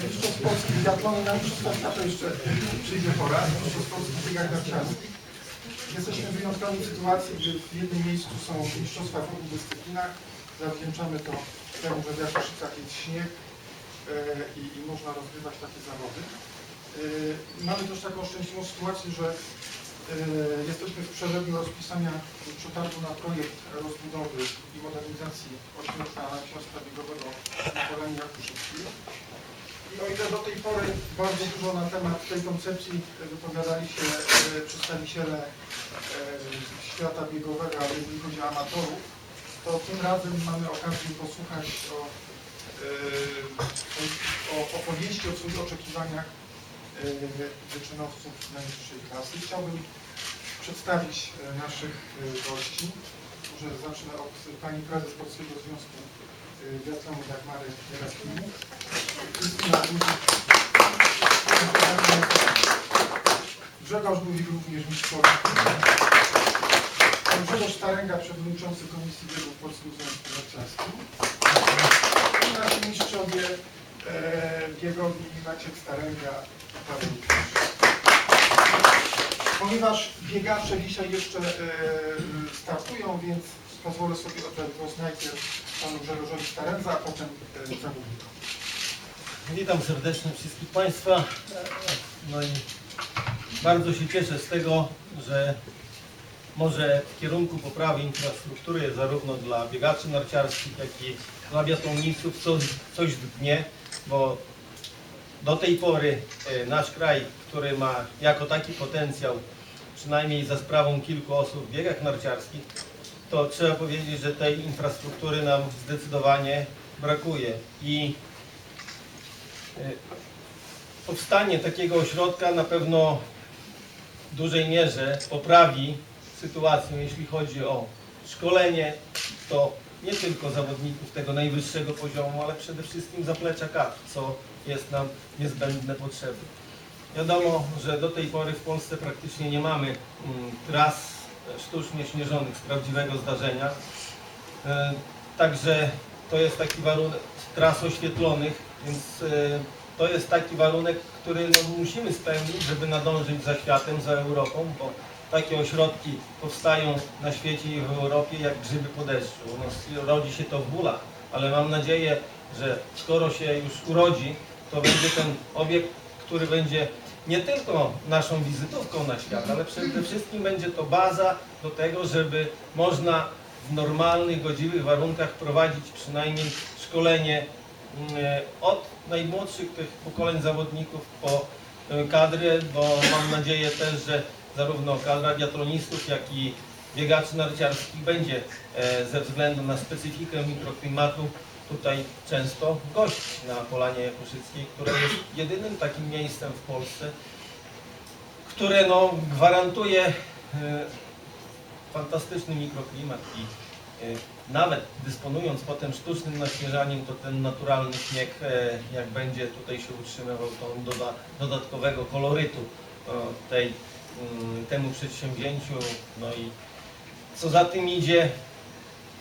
Mistrzostw Polski w biatlonie na Mistrzostwa Świata jeszcze przyjdzie pora, Mistrzostw Polski w biegach narciarskich. Jesteśmy w wyjątkowej sytuacji, gdzie w jednym miejscu są Mistrzostwa w obu dyscyplinach. Zawdzięczamy to temu, że w Jastrzębicach jest śnieg i, i można rozgrywać takie zawody. Mamy też taką szczęśliwą sytuację, że jesteśmy w przededniu rozpisania przetargu na projekt rozbudowy i modernizacji ośrodka narciarstwa biegowego na Polanie Jakuszyckiej. I o ile do tej pory bardzo dużo na temat tej koncepcji wypowiadali się e, przedstawiciele e, świata biegowego, ale jeżeli chodzi o amatorów, to tym razem mamy okazję posłuchać o, e, o opowieści o swoich oczekiwaniach wyczynowców najwyższej klasy. Chciałbym przedstawić naszych gości. Może zacznę od pani prezes Polskiego Związku Biatlonu Dagmary Guzik. Grzegorz Guzik również mistrzowy. Pan Grzegorz Starenga, przewodniczący Komisji Biegów Polskiego Związku Narciarskiego. I nasi mistrzowie e, biegowi Maciek Starenga i Paweł. Ponieważ biegacze dzisiaj jeszcze e, startują, więc pozwolę sobie oddać głos najpierw panu Grzegorzowi Starendza, a potem e, zawodnikom. Witam serdecznie wszystkich Państwa. No i bardzo się cieszę z tego, że może w kierunku poprawy infrastruktury zarówno dla biegaczy narciarskich, jak i dla biatlonistów coś, coś dnie, bo do tej pory e, nasz kraj, który ma jako taki potencjał, przynajmniej za sprawą kilku osób w biegach narciarskich, to trzeba powiedzieć, że tej infrastruktury nam zdecydowanie brakuje. I E, Powstanie takiego ośrodka na pewno w dużej mierze poprawi sytuację, jeśli chodzi o szkolenie, to nie tylko zawodników tego najwyższego poziomu, ale przede wszystkim zaplecza kadr, co jest nam niezbędne potrzeby. Wiadomo, że do tej pory w Polsce praktycznie nie mamy mm, tras sztucznie śnieżonych z prawdziwego zdarzenia. E, Także to jest taki warunek tras oświetlonych, więc e, to jest taki warunek, który no, musimy spełnić, żeby nadążyć za światem, za Europą, bo takie ośrodki powstają na świecie i w Europie jak grzyby po deszczu. Rodzi się to w bólach, ale mam nadzieję, że skoro się już urodzi, to będzie ten obiekt, który będzie nie tylko naszą wizytówką na świat, ale przede wszystkim będzie to baza do tego, żeby można w normalnych, godziwych warunkach prowadzić przynajmniej szkolenie mm, e, od najmłodszych tych pokoleń zawodników po e, kadry, bo mam nadzieję też, że zarówno kadra biatlonistów, jak i biegaczy narciarskich będzie e, ze względu na specyfikę mikroklimatu tutaj często gościć na Polanie Jakuszyckiej, które jest jedynym takim miejscem w Polsce, które no, gwarantuje e, fantastyczny mikroklimat i e, nawet dysponując potem sztucznym naśnieżaniem, to ten naturalny śnieg, e, jak będzie tutaj się utrzymywał, to on doda dodatkowego kolorytu tej, mm, temu przedsięwzięciu. No i co za tym idzie,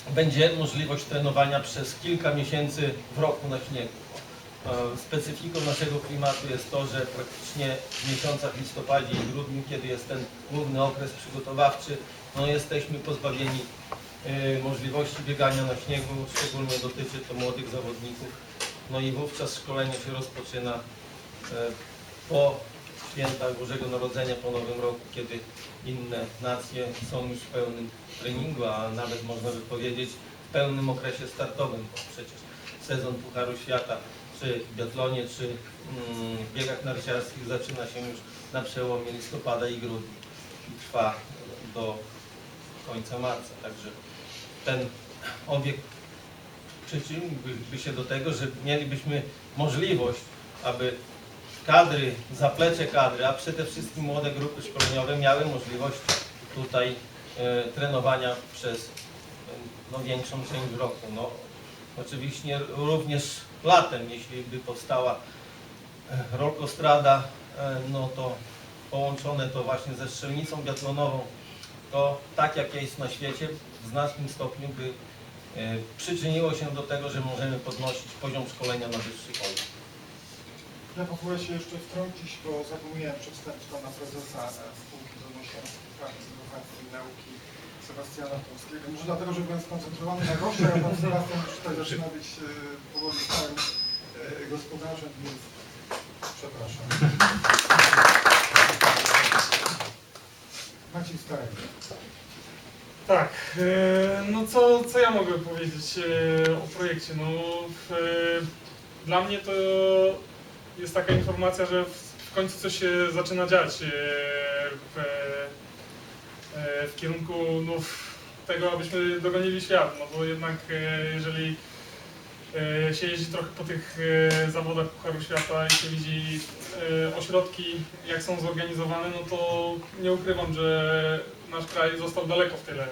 będzie możliwość trenowania przez kilka miesięcy w roku na śniegu. E, Specyfiką naszego klimatu jest to, że praktycznie w miesiącach listopadzie i grudniu, kiedy jest ten główny okres przygotowawczy, no jesteśmy pozbawieni e, możliwości biegania na śniegu, szczególnie dotyczy to młodych zawodników. No i wówczas szkolenie się rozpoczyna e, po świętach Bożego Narodzenia, po Nowym Roku, kiedy inne nacje są już w pełnym treningu, a nawet można by powiedzieć w pełnym okresie startowym, bo przecież sezon Pucharu Świata czy w biatlonie, czy mm, w biegach narciarskich zaczyna się już na przełomie listopada i grudnia i trwa do końca marca. Także ten obiekt przyczyniłby się do tego, że mielibyśmy możliwość, aby kadry, zaplecze kadry, a przede wszystkim młode grupy szkoleniowe miały możliwość tutaj e, trenowania przez e, no, większą część roku. No, oczywiście również latem, jeśli by powstała e, rolkostrada, e, no to połączone to właśnie ze strzelnicą biatlonową, to tak jak jest na świecie, w znacznym stopniu by e, przyczyniło się do tego, że możemy podnosić poziom szkolenia na wyższy poziom. Ja pozwolę się jeszcze wtrącić, bo zapomniałem przedstawić pana prezesa spółki Donoszącej Spraw Innowacji i Nauki Sebastiana Polskiego. Może dlatego, że byłem skoncentrowany na gościach, a pan Sebastian już tutaj zaczyna być e, powoli stałym e, gospodarzem, więc przepraszam. Maciej Starek. Tak, e, no co, co ja mogę powiedzieć o projekcie? No, w, dla mnie to jest taka informacja, że w, końcu coś się zaczyna dziać e, w, e, w kierunku no, tego, abyśmy dogonili świat, no bo jednak e, jeżeli e, się jeździ trochę po tych e, zawodach Pucharu Świata i się widzi e, ośrodki, jak są zorganizowane, no to nie ukrywam, że nasz kraj został daleko w tyle. E,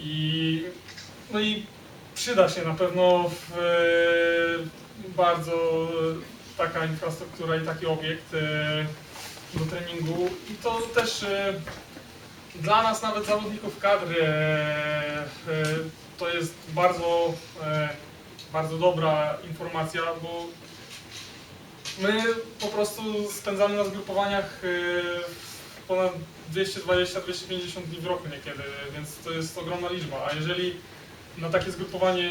I, no i przyda się na pewno w, e, bardzo taka infrastruktura i taki obiekt e, do treningu. I to też e, dla nas, nawet zawodników kadry, e, e, to jest bardzo, e, bardzo dobra informacja, bo my po prostu spędzamy na zgrupowaniach e, ponad 220-250 dni w roku niekiedy, więc to jest ogromna liczba. A jeżeli na takie zgrupowanie,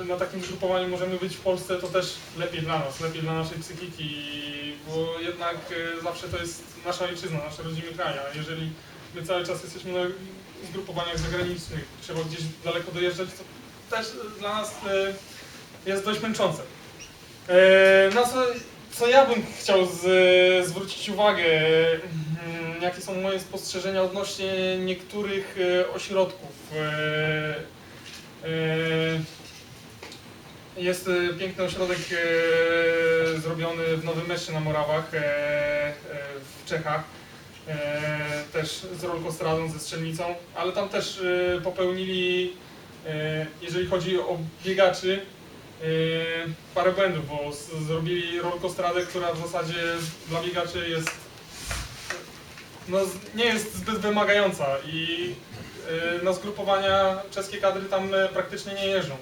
e, na takim zgrupowaniu możemy być w Polsce, to też lepiej dla nas, lepiej dla naszej psychiki, bo jednak e, zawsze to jest nasza ojczyzna, nasze rodzimy kraj, a jeżeli my cały czas jesteśmy na zgrupowaniach zagranicznych, trzeba gdzieś daleko dojeżdżać, to też dla nas e, jest dość męczące. Na co, co ja bym chciał z, zwrócić uwagę, mm, jakie są moje spostrzeżenia odnośnie niektórych ośrodków. E, Jest e, piękny ośrodek e, zrobiony w Nowym Mieście na Morawach w Czechach. Też z rolkostradą, ze strzelnicą, ale tam też popełnili, jeżeli chodzi o biegaczy, parę błędów, bo zrobili rolkostradę, która w zasadzie dla biegaczy jest no, nie jest zbyt wymagająca i na zgrupowania czeskie kadry tam e, praktycznie nie jeżdżą.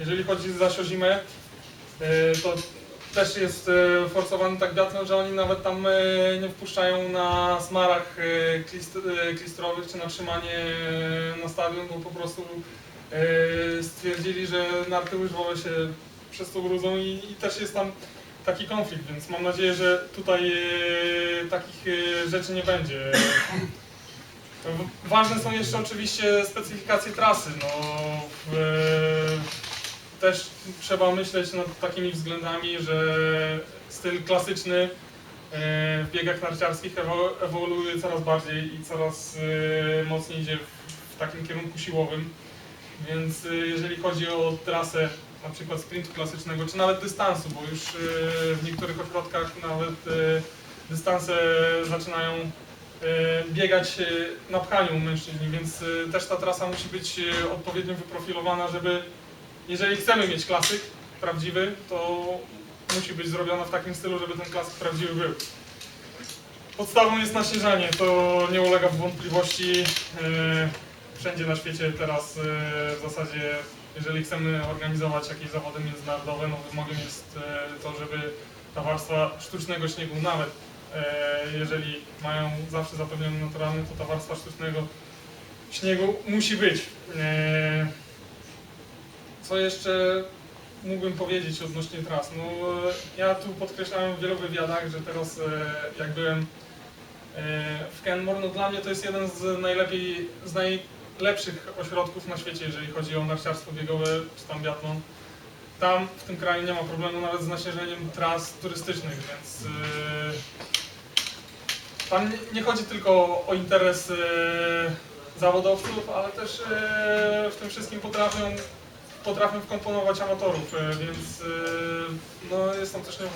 Jeżeli chodzi zaś o zimę, e, to też jest forsowany tak wiatrem, że oni nawet tam nie wpuszczają na smarach klist, klistrowych czy na trzymanie na stadion, bo po prostu stwierdzili, że narty łyżwowe się przez to grudzą i, i też jest tam taki konflikt, więc mam nadzieję, że tutaj takich rzeczy nie będzie. Ważne są jeszcze oczywiście specyfikacje trasy. No, w, też trzeba myśleć nad takimi względami, że styl klasyczny e, w biegach narciarskich ewo- ewoluuje coraz bardziej i coraz e, mocniej idzie w- w takim kierunku siłowym. Więc e, jeżeli chodzi o trasę na przykład sprintu klasycznego, czy nawet dystansu, bo już e, w niektórych ośrodkach nawet e, dystanse zaczynają e, biegać e, na pchaniu mężczyźni, więc e, też ta trasa musi być odpowiednio wyprofilowana, żeby jeżeli chcemy mieć klasyk prawdziwy, to musi być zrobiona w takim stylu, żeby ten klasyk prawdziwy był. Podstawą jest naśnieżanie, to nie ulega wątpliwości. Wszędzie na świecie teraz w zasadzie, jeżeli chcemy organizować jakieś zawody międzynarodowe, no wymogiem jest to, żeby ta warstwa sztucznego śniegu nawet jeżeli mają zawsze zapewniony naturalny, to ta warstwa sztucznego śniegu musi być. E, Co jeszcze mógłbym powiedzieć odnośnie tras? No, e, ja tu podkreślałem w wielu wywiadach, że teraz e, jak byłem e, w Kenmore, no dla mnie to jest jeden z najlepiej, z najlepszych ośrodków na świecie, jeżeli chodzi o narciarstwo biegowe czy tam biatlon. Tam w tym kraju nie ma problemu nawet z naśnieżeniem tras turystycznych, więc e, tam nie, nie chodzi tylko o interes e, zawodowców, ale też e, w tym wszystkim potrafią, potrafią wkomponować amatorów, e, więc e, no, jest tam też nie,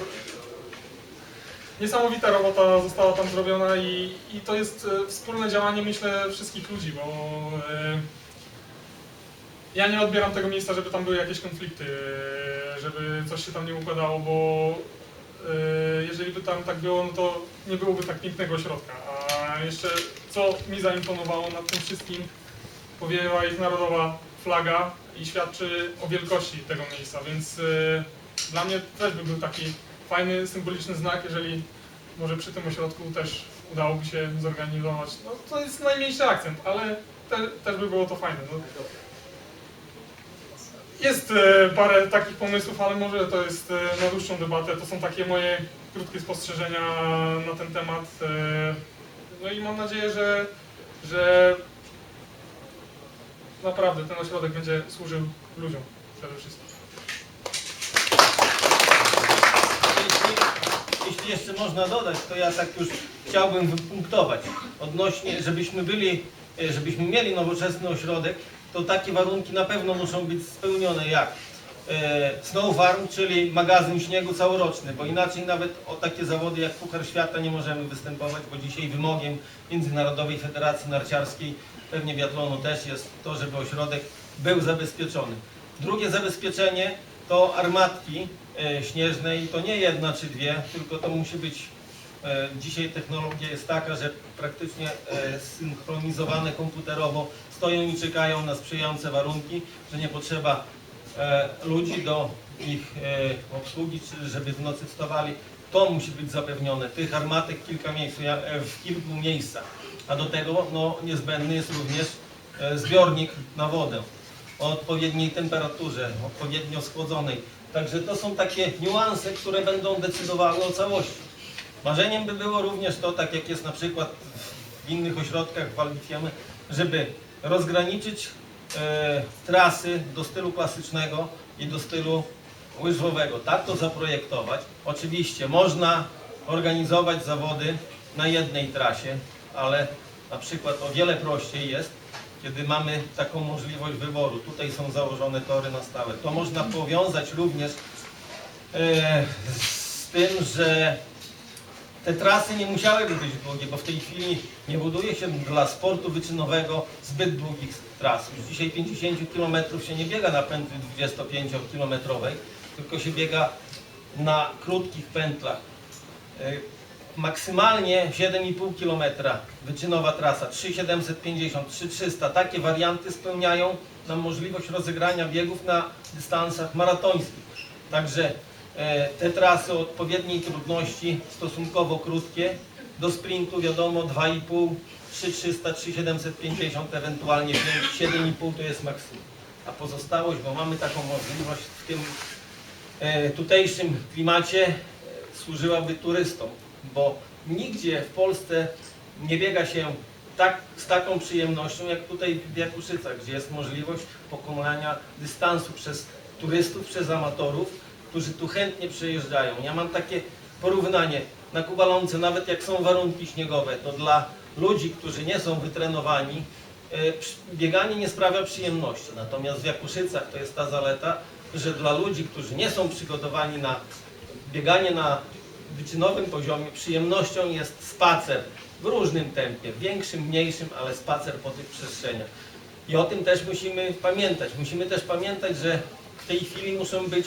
niesamowita robota została tam zrobiona i, i to jest e, wspólne działanie, myślę, wszystkich ludzi, bo e, ja nie odbieram tego miejsca, żeby tam były jakieś konflikty, żeby coś się tam nie układało, bo e, jeżeli by tam tak było, no to nie byłoby tak pięknego ośrodka. A jeszcze co mi zaimponowało nad tym wszystkim, powięła ich narodowa flaga i świadczy o wielkości tego miejsca, więc e, dla mnie też by był taki fajny, symboliczny znak, jeżeli może przy tym ośrodku też udałoby się zorganizować. No to jest najmniejszy akcent, ale te, też by było to fajne. No. Jest e, parę takich pomysłów, ale może to jest e, na dłuższą debatę. To są takie moje krótkie spostrzeżenia na ten temat. E, no i mam nadzieję, że, że naprawdę ten ośrodek będzie służył ludziom przede wszystkim. Jeśli, jeszcze można dodać, to ja tak już chciałbym wypunktować odnośnie, żebyśmy byli, żebyśmy mieli nowoczesny ośrodek, to takie warunki na pewno muszą być spełnione jak e, Snow Farm, czyli magazyn śniegu całoroczny, bo inaczej nawet o takie zawody jak Puchar Świata nie możemy występować, bo dzisiaj wymogiem Międzynarodowej Federacji Narciarskiej, pewnie biatlonu też jest to, żeby ośrodek był zabezpieczony. Drugie zabezpieczenie to armatki e, śnieżne i to nie jedna czy dwie, tylko to musi być Dzisiaj technologia jest taka, że praktycznie e, synchronizowane komputerowo stoją i czekają na sprzyjające warunki, że nie potrzeba e, ludzi do ich e, obsługi, czy żeby w nocy wstawali. To musi być zapewnione. Tych armatek kilka miejsc, e, w kilku miejscach. A do tego no, niezbędny jest również e, zbiornik na wodę o odpowiedniej temperaturze, odpowiednio schłodzonej. Także to są takie niuanse, które będą decydowały o całości. Marzeniem by było również to, tak jak jest na przykład w innych ośrodkach walkiemy, żeby rozgraniczyć e, trasy do stylu klasycznego i do stylu łyżwowego. Tak to zaprojektować. Oczywiście można organizować zawody na jednej trasie, ale na przykład o wiele prościej jest, kiedy mamy taką możliwość wyboru. Tutaj są założone tory na stałe. To można powiązać również e, z tym, że te trasy nie musiałyby być długie, bo w tej chwili nie buduje się dla sportu wyczynowego zbyt długich tras. Już dzisiaj 50 km się nie biega na pętli 25-kilometrowej, tylko się biega na krótkich pętlach. E, Maksymalnie 7,5 km wyczynowa trasa, 3,750, 3,300. Takie warianty spełniają nam możliwość rozegrania biegów na dystansach maratońskich. Także te trasy o odpowiedniej trudności, stosunkowo krótkie, do sprintu wiadomo 2,5, 3,300, 3,750, ewentualnie 5, 7,5 to jest maksimum. A pozostałość, bo mamy taką możliwość w tym e, tutejszym klimacie e, służyłaby turystom, bo nigdzie w Polsce nie biega się tak, z taką przyjemnością jak tutaj w Jakuszycach, gdzie jest możliwość pokonania dystansu przez turystów, przez amatorów, którzy tu chętnie przyjeżdżają. Ja mam takie porównanie na Kubalonce, nawet jak są warunki śniegowe, to dla ludzi, którzy nie są wytrenowani, e, bieganie nie sprawia przyjemności. Natomiast w Jakuszycach to jest ta zaleta, że dla ludzi, którzy nie są przygotowani na bieganie na wyczynowym poziomie, przyjemnością jest spacer w różnym tempie, większym, mniejszym, ale spacer po tych przestrzeniach. I o tym też musimy pamiętać. Musimy też pamiętać, że w tej chwili muszą być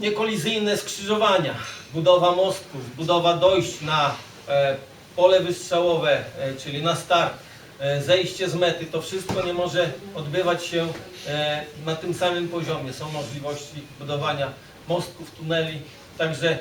niekolizyjne skrzyżowania, budowa mostów, budowa dojść na e, pole wystrzałowe, e, czyli na start, e, zejście z mety, to wszystko nie może odbywać się e, na tym samym poziomie. Są możliwości budowania mostków, tuneli, także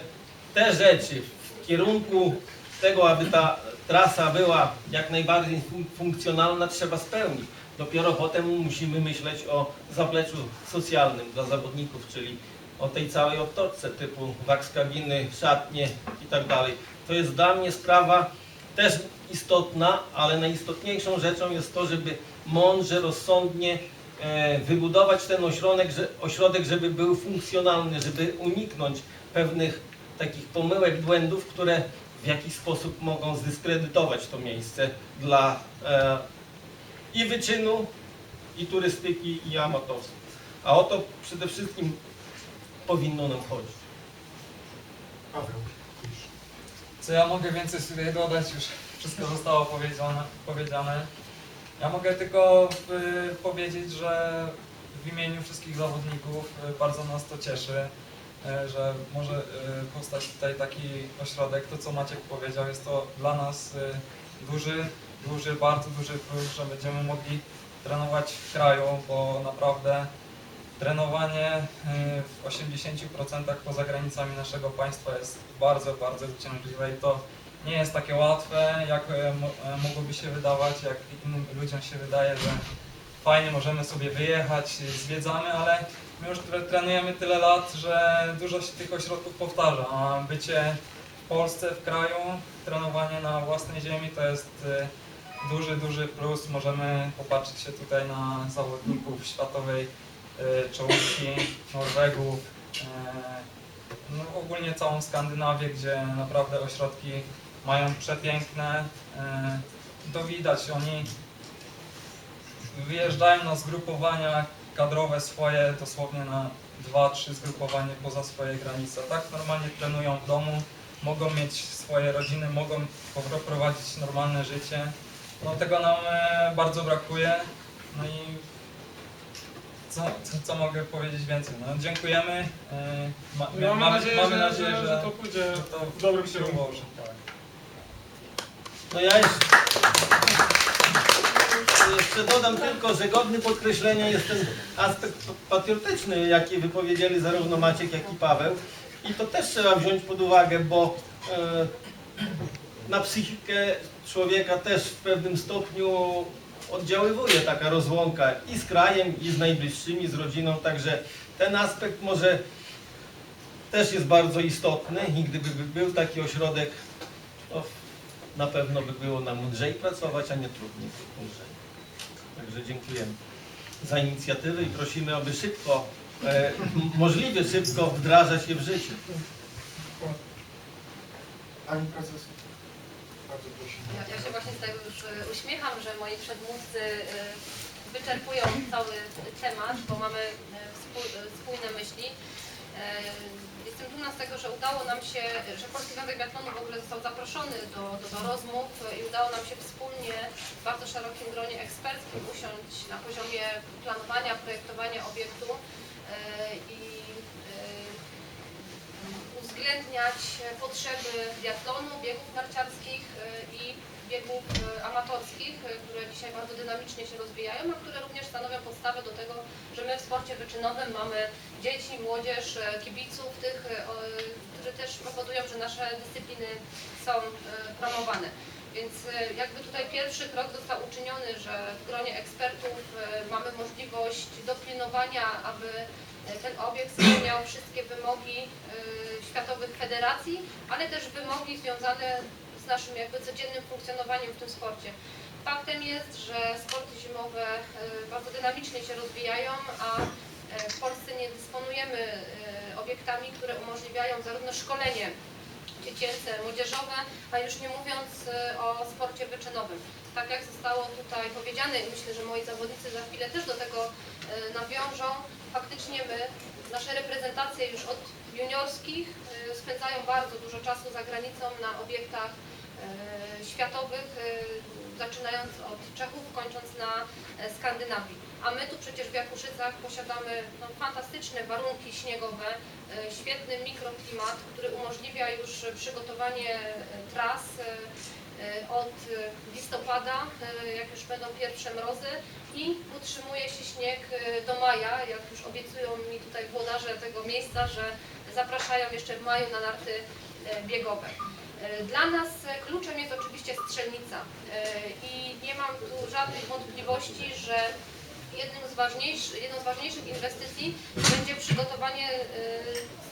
te rzeczy w kierunku tego, aby ta trasa była jak najbardziej fun- funkcjonalna, trzeba spełnić. Dopiero potem musimy myśleć o zapleczu socjalnym dla zawodników, czyli o tej całej otoczce typu waks kabiny, szatnie i tak dalej. To jest dla mnie sprawa też istotna, ale najistotniejszą rzeczą jest to, żeby mądrze, rozsądnie e, wybudować ten ośrodek, ośrodek, żeby był funkcjonalny, żeby uniknąć pewnych takich pomyłek, błędów, które w jakiś sposób mogą zdyskredytować to miejsce dla e, i wyczynu, i turystyki, i amatorstwa. A o to przede wszystkim powinno nam chodzić. Paweł. Co ja mogę więcej sobie dodać? Już wszystko zostało powiedziane. powiedziane. Ja mogę tylko y, powiedzieć, że w imieniu wszystkich zawodników y, bardzo nas to cieszy, y, że może y, powstać tutaj taki ośrodek. To co Maciek powiedział, jest to dla nas y, duży, duży, bardzo duży plus, że będziemy mogli trenować w kraju, bo naprawdę trenowanie y, w 80% poza granicami naszego państwa jest bardzo, bardzo uciążliwe i to nie jest takie łatwe, jak mo- e, mogłoby się wydawać, jak innym ludziom się wydaje, że fajnie możemy sobie wyjechać, zwiedzamy, ale my już tre- trenujemy tyle lat, że dużo się tych ośrodków powtarza, a bycie w Polsce, w kraju, trenowanie na własnej ziemi to jest duży, duży plus. Możemy popatrzeć się tutaj na zawodników światowej e, czołówki, Norwegów, e, no ogólnie całą Skandynawię, gdzie naprawdę ośrodki mają przepiękne. e, To widać, oni wyjeżdżają na zgrupowania kadrowe swoje dosłownie na 2-3 zgrupowania poza swoje granice. Tak normalnie trenują w domu, mogą mieć swoje rodziny, mogą prowadzić normalne życie. No tego nam e, bardzo brakuje. No i co, co, co mogę powiedzieć więcej? No, dziękujemy. e, Ma, Mamy, mamy, nadzieję, mamy że, nadzieję, że, że to pójdzie że to w dobrym kierunku. Tak. No ja jeszcze, jeszcze dodam tylko, że godny podkreślenia jest ten aspekt patriotyczny, jaki wypowiedzieli zarówno Maciek, jak i Paweł. I to też trzeba wziąć pod uwagę, bo e, na psychikę człowieka też w pewnym stopniu oddziaływuje taka rozłąka i z krajem, i z najbliższymi, z rodziną. Także ten aspekt może też jest bardzo istotny i gdyby był taki ośrodek, to na pewno by było nam lżej pracować, a nie trudniej. Także dziękujemy za inicjatywę i prosimy, aby szybko, e, możliwie szybko wdrażać je w życie. Pani prezes, bardzo prosimy. Ja, ja się właśnie z tego już e, uśmiecham, że moi przedmówcy e, wyczerpują cały temat, bo mamy e, spójne myśli. Jestem dumna z tego, że udało nam się, że Polski Związek Biatlonu w ogóle został zaproszony do, do, do rozmów i udało nam się wspólnie w bardzo szerokim gronie eksperckim usiąść na poziomie planowania, projektowania obiektu i uwzględniać potrzeby biatlonu, biegów narciarskich e, i biegów e, amatorskich, e, które dzisiaj bardzo dynamicznie się rozwijają, a które również stanowią podstawę do tego, że my w sporcie wyczynowym mamy dzieci, młodzież, kibiców, tych, którzy też powodują, że nasze dyscypliny są promowane. Więc jakby tutaj pierwszy krok został uczyniony, że w gronie ekspertów mamy możliwość dopilnowania, aby ten obiekt spełniał wszystkie wymogi e, światowych federacji, ale też wymogi związane z naszym jakby codziennym funkcjonowaniem w tym sporcie. Faktem jest, że sporty zimowe e, bardzo dynamicznie się rozwijają, a e, w Polsce nie dysponujemy obiektami, które umożliwiają zarówno szkolenie dziecięce, młodzieżowe, a już nie mówiąc o sporcie wyczynowym. Tak jak zostało tutaj powiedziane i myślę, że moi zawodnicy za chwilę też do tego e, nawiążą, faktycznie my, nasze reprezentacje już od juniorskich e, spędzają bardzo dużo czasu za granicą na obiektach e, światowych, zaczynając od Czechów, kończąc na Skandynawii. A my tu przecież w Jakuszycach posiadamy no, fantastyczne warunki śniegowe, świetny mikroklimat, który umożliwia już przygotowanie tras od e, listopada, e, jak już będą pierwsze mrozy i utrzymuje się śnieg e, do maja, jak już obiecują mi tutaj włodarze tego miejsca, że zapraszają jeszcze w maju na narty biegowe. Dla nas kluczem jest oczywiście strzelnica i nie mam tu żadnych wątpliwości, że jednym z jedną z ważniejszych inwestycji będzie przygotowanie e,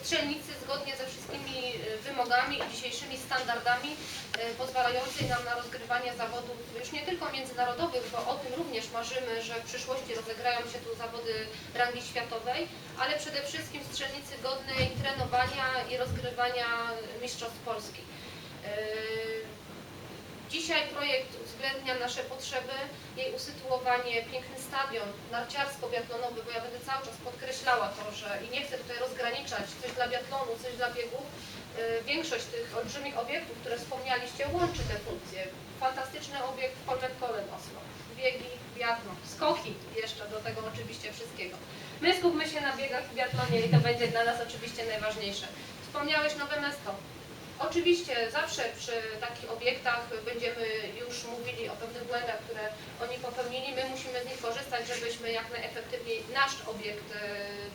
strzelnicy zgodnie ze wszystkimi e, wymogami i dzisiejszymi standardami e, pozwalającej nam na rozgrywanie zawodów już nie tylko międzynarodowych, bo o tym również marzymy, że w przyszłości rozegrają się tu zawody rangi światowej, ale przede wszystkim strzelnicy godnej trenowania i rozgrywania Mistrzostw Polski. Dzisiaj projekt uwzględnia nasze potrzeby, jej usytuowanie, piękny stadion narciarsko-biatlonowy, bo ja będę cały czas podkreślała to, że i nie chcę tutaj rozgraniczać coś dla biatlonu, coś dla biegów. Yy, Większość tych olbrzymich obiektów, które wspomnialiście, łączy te funkcje. Fantastyczny obiekt Kolbet Kolen Oslo, biegi, biatlon, skoki jeszcze do tego oczywiście wszystkiego. My skupmy się na biegach i biatlonie i to będzie dla nas oczywiście najważniejsze. Wspomniałeś nowe miasto. Oczywiście zawsze przy takich obiektach będziemy już mówili o pewnych błędach, które oni popełnili. My musimy z nich korzystać, żebyśmy jak najefektywniej nasz obiekt e,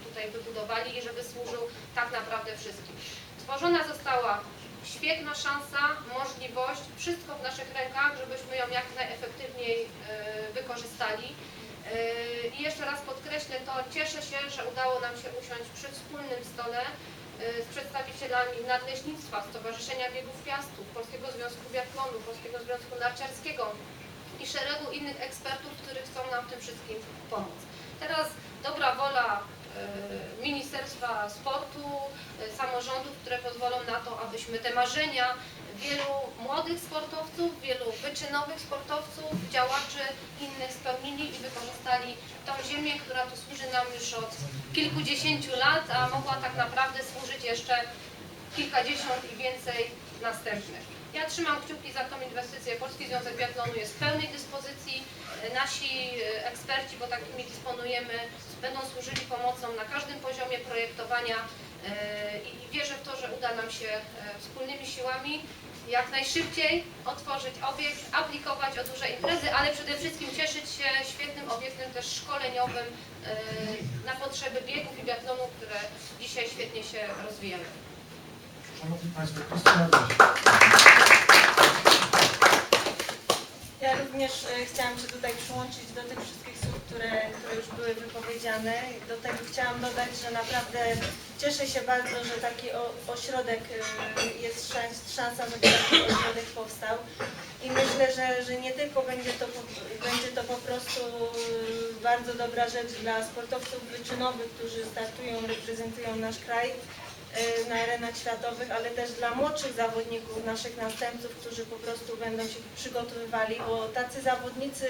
tutaj wybudowali i żeby służył tak naprawdę wszystkim. Stworzona została świetna szansa, możliwość, wszystko w naszych rękach, żebyśmy ją jak najefektywniej e, wykorzystali. E, I jeszcze raz podkreślę to, cieszę się, że udało nam się usiąść przy wspólnym stole z przedstawicielami Nadleśnictwa, Stowarzyszenia Biegów Piastów, Polskiego Związku Biatlonu, Polskiego Związku Narciarskiego i szeregu innych ekspertów, którzy chcą nam w tym wszystkim pomóc. Teraz dobra wola e, Ministerstwa Sportu, e, samorządów, które pozwolą na to, abyśmy te marzenia wielu młodych sportowców, wielu wyczynowych sportowców, działaczy innych spełnili i wykorzystali tą ziemię, która tu służy nam już od kilkudziesięciu lat, a mogła tak naprawdę służyć jeszcze kilkadziesiąt i więcej następnych. Ja trzymam kciuki za tą inwestycję. Polski Związek Biatlonu jest w pełnej dyspozycji. Nasi e, eksperci, bo takimi dysponujemy, będą służyli pomocą na każdym poziomie projektowania e, i wierzę w to, że uda nam się e, wspólnymi siłami jak najszybciej otworzyć obiekt, aplikować o duże imprezy, ale przede wszystkim cieszyć się świetnym obiektem też szkoleniowym e, na potrzeby biegów i biatlonu, które dzisiaj świetnie się rozwijają. Szanowni Państwo, Krystyna Goś. Ja również e, chciałam się tutaj przyłączyć do tych wszystkich słów, które, które już były wypowiedziane. Do tego chciałam dodać, że naprawdę cieszę się bardzo, że taki ośrodek e, jest szans, szansa, żeby taki ośrodek powstał. I myślę, że, że nie tylko będzie to, będzie to po prostu e, bardzo dobra rzecz dla sportowców wyczynowych, którzy startują, reprezentują nasz kraj na arenach światowych, ale też dla młodszych zawodników, naszych następców, którzy po prostu będą się przygotowywali, bo tacy zawodnicy,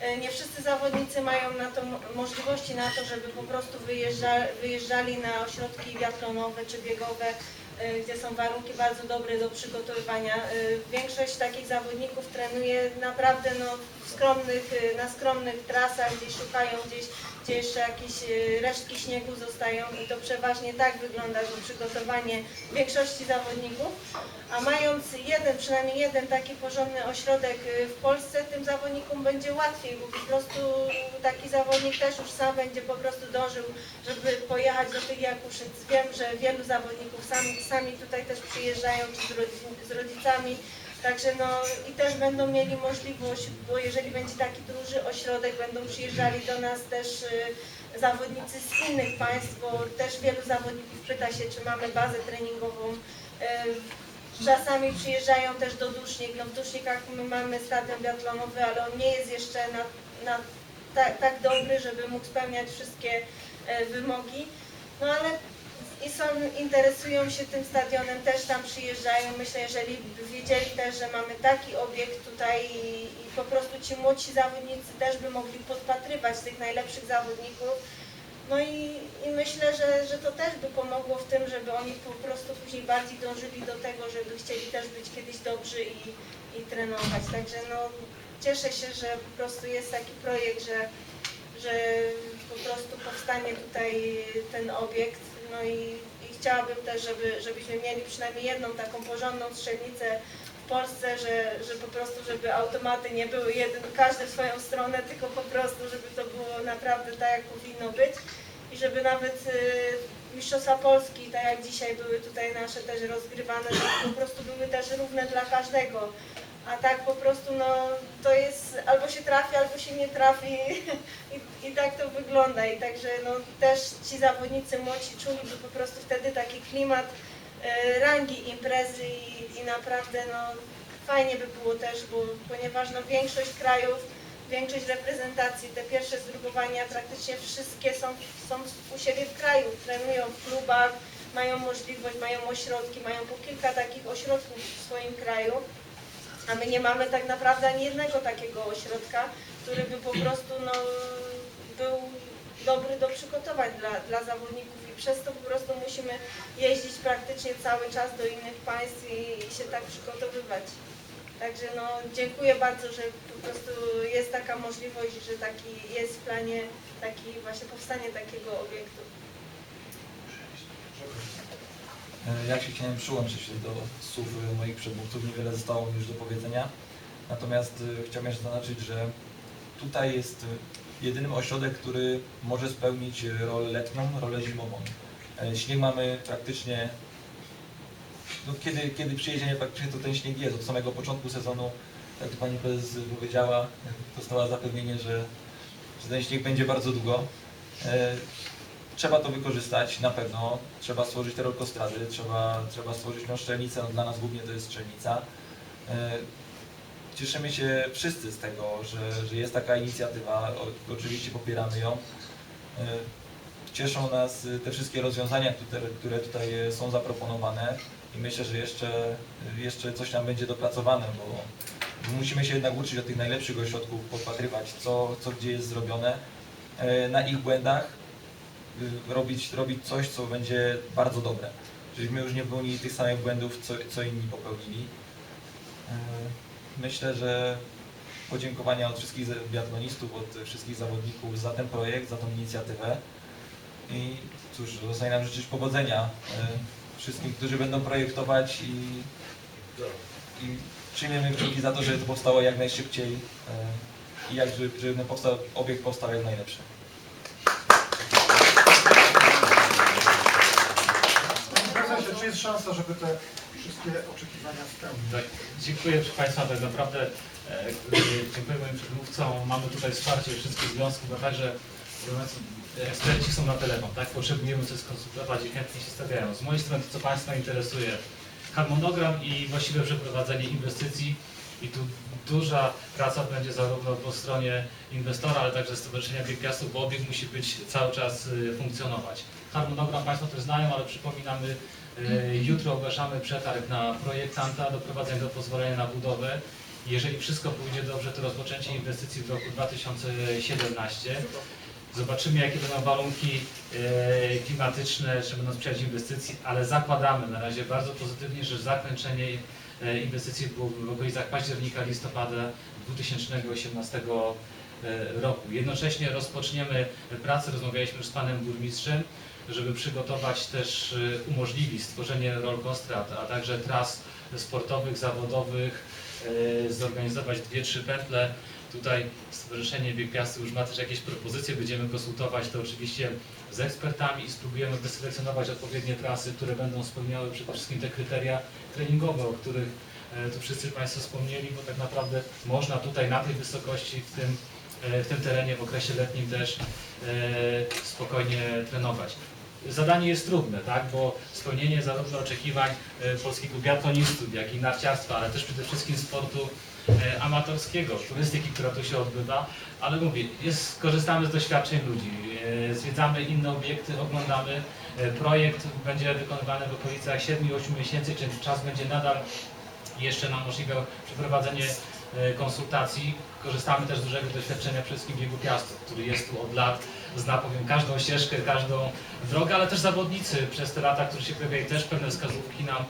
e, nie wszyscy zawodnicy mają na to mo- możliwości na to, żeby po prostu wyjeżdża, wyjeżdżali na ośrodki biatlonowe czy biegowe, e, gdzie są warunki bardzo dobre do przygotowywania. E, Większość takich zawodników trenuje naprawdę no, skromnych, e, na skromnych trasach, gdzieś szukają gdzieś gdzie jeszcze jakieś e, resztki śniegu zostają i to przeważnie tak wygląda to przygotowanie większości zawodników. A mając jeden, przynajmniej jeden taki porządny ośrodek e, w Polsce, tym zawodnikom będzie łatwiej, bo po prostu taki zawodnik też już sam będzie po prostu dążył, żeby pojechać do tych Jakuszyc. Wiem, że wielu zawodników sami, sami tutaj też przyjeżdżają, czy z, z rodzicami, Także no i też będą mieli możliwość, bo jeżeli będzie taki duży ośrodek, będą przyjeżdżali do nas też y, zawodnicy z innych państw, bo też wielu zawodników pyta się, czy mamy bazę treningową. Y, czasami przyjeżdżają też do Dusznik. No w Dusznikach my mamy stadion biatlonowy, ale on nie jest jeszcze na, na tak, tak dobry, żeby mógł spełniać wszystkie e, wymogi. No ale i są, interesują się tym stadionem, też tam przyjeżdżają. Myślę, jeżeli by wiedzieli też, że mamy taki obiekt tutaj i, i po prostu ci młodsi zawodnicy też by mogli podpatrywać tych najlepszych zawodników. No i, i myślę, że, że to też by pomogło w tym, żeby oni po prostu później bardziej dążyli do tego, żeby chcieli też być kiedyś dobrzy i, i trenować. Także no, cieszę się, że po prostu jest taki projekt, że, że po prostu powstanie tutaj ten obiekt. No i, i chciałabym też, żeby, żebyśmy mieli przynajmniej jedną taką porządną strzelnicę w Polsce, że, że po prostu, żeby automaty nie były jeden, każdy w swoją stronę, tylko po prostu, żeby to było naprawdę tak, jak powinno być. I żeby nawet y, Mistrzostwa Polski, tak jak dzisiaj były tutaj nasze też rozgrywane, to po prostu były też równe dla każdego. A tak po prostu no, to jest albo się trafi, albo się nie trafi i, i tak to wygląda. I także no, też ci zawodnicy młodsi czuliby po prostu wtedy taki klimat e, rangi imprezy i, i naprawdę no, fajnie by było też, bo ponieważ no, większość krajów, większość reprezentacji, te pierwsze zgrupowania praktycznie wszystkie są, są u siebie w kraju, trenują w klubach, mają możliwość, mają ośrodki, mają po kilka takich ośrodków w swoim kraju. A my nie mamy tak naprawdę ani jednego takiego ośrodka, który by po prostu no, był dobry do przygotowań dla, dla zawodników i przez to po prostu musimy jeździć praktycznie cały czas do innych państw i, i się tak przygotowywać. Także no, dziękuję bardzo, że po prostu jest taka możliwość, że taki jest w planie taki właśnie powstanie takiego obiektu. E, Ja się chciałem przyłączyć do słów moich przedmówców, niewiele zostało już do powiedzenia. Natomiast e, chciałem jeszcze zaznaczyć, że tutaj jest e, jedynym ośrodek, który może spełnić rolę letnią, rolę zimową. Śnieg mamy praktycznie, no kiedy, kiedy przyjedziemy praktycznie to ten śnieg jest, od samego początku sezonu, tak jak Pani Prezes powiedziała, dostała zapewnienie, że, że ten śnieg będzie bardzo długo. E, Trzeba to wykorzystać na pewno, trzeba stworzyć te rolkostrady, trzeba, trzeba stworzyć no, szczelnicę, no, dla nas głównie to jest szczelnica. E, Cieszymy się wszyscy z tego, że, że jest taka inicjatywa, oczywiście popieramy ją. E, Cieszą nas te wszystkie rozwiązania, które, które tutaj są zaproponowane i myślę, że jeszcze, e, jeszcze coś nam będzie dopracowane, bo musimy się jednak uczyć od tych najlepszych ośrodków, podpatrywać co, co gdzie jest zrobione, e, na ich błędach y, robić, robić coś, co będzie bardzo dobre. Żebyśmy już nie popełnili tych samych błędów, co, co inni popełnili. E, Myślę, że podziękowania od wszystkich biatlonistów, od wszystkich zawodników za ten projekt, za tą inicjatywę. I cóż, zostaje nam życzyć powodzenia wszystkim, którzy będą projektować i, i przyjmiemy kciuki za to, żeby to powstało jak najszybciej e, i jak, żeby, żeby powstał, obiekt powstał jak najlepszy. Prezesie, czy jest szansa, żeby te wszystkie oczekiwania spełnić? Tak, dziękuję proszę Państwa, tak naprawdę e, dziękuję moim przedmówcom. Mamy tutaj wsparcie wszystkich związków, a także eksperci są na telefon, tak? Potrzebujemy coś skonsultować i chętnie się stawiają. Z mojej strony to, co Państwa interesuje, harmonogram i właściwe przeprowadzenie inwestycji i tu duża praca będzie zarówno po stronie inwestora, ale także Stowarzyszenia Bieg Piastów, bo obiekt musi być cały czas y, funkcjonować. Harmonogram Państwo też znają, ale przypominamy, y, jutro ogłaszamy przetarg na projektanta do prowadzenia do pozwolenia na budowę. Jeżeli wszystko pójdzie dobrze, to rozpoczęcie inwestycji w roku 2017. Zobaczymy, jakie będą warunki e, klimatyczne, czy będą sprzyjać inwestycji, ale zakładamy na razie bardzo pozytywnie, że zakończenie e, inwestycji było w okolicach października, listopada 2018 e, roku. Jednocześnie rozpoczniemy pracę, rozmawialiśmy już z panem burmistrzem, żeby przygotować też, umożliwić stworzenie rolkostrad, a także tras sportowych, zawodowych, zorganizować dwie, trzy pętle. Tutaj Stowarzyszenie Bieg Piasty już ma też jakieś propozycje, będziemy konsultować to oczywiście z ekspertami i spróbujemy wyselekcjonować odpowiednie trasy, które będą spełniały przede wszystkim te kryteria treningowe, o których e, tu wszyscy Państwo wspomnieli, bo tak naprawdę można tutaj na tej wysokości, w tym, e, w tym terenie w okresie letnim też e, spokojnie trenować. Zadanie jest trudne, tak? bo spełnienie zarówno oczekiwań polskiego biatlonistów, jak i narciarstwa, ale też przede wszystkim sportu amatorskiego, turystyki, która tu się odbywa, ale mówię, jest, korzystamy z doświadczeń ludzi, e, zwiedzamy inne obiekty, oglądamy. E, Projekt będzie wykonywany w okolicach 7-8 miesięcy, czyli czas będzie nadal jeszcze nam umożliwiał przeprowadzenie e, konsultacji. Korzystamy też z dużego doświadczenia wszystkim biegu Piastów, który jest tu od lat, zna powiem każdą ścieżkę, każdą drogę, ale też zawodnicy przez te lata, którzy się pojawiają, też pewne wskazówki nam e,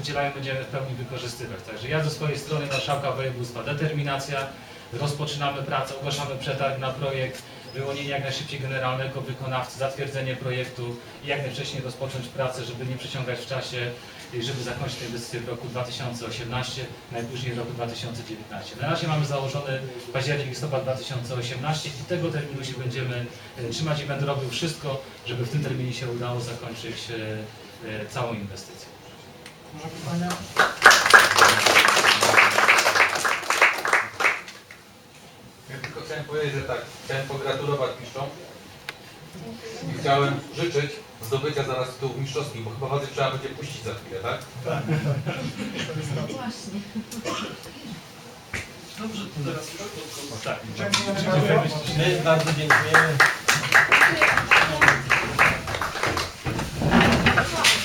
udzielają, będziemy w pełni wykorzystywać. Także ja ze swojej strony Marszałka Województwa determinacja, rozpoczynamy pracę, ogłaszamy przetarg na projekt, wyłonienie jak najszybciej generalnego wykonawcy, zatwierdzenie projektu i jak najwcześniej rozpocząć pracę, żeby nie przeciągać w czasie i żeby zakończyć tę inwestycję w roku 2018, najpóźniej w roku 2019. Na razie mamy założony październik, listopad 2018 i tego terminu się będziemy e, trzymać i będę robił wszystko, żeby w tym terminie się udało zakończyć e, e, całą inwestycję. Może pytania? Ja tylko chciałem powiedzieć, że tak, chciałem pogratulować mistrzom i chciałem życzyć zdobycia zaraz tytułów mistrzowskich, bo chyba was trzeba będzie puścić za chwilę, tak? Dobrze, teraz Dziękujemy bardzo. My bardzo dziękujemy.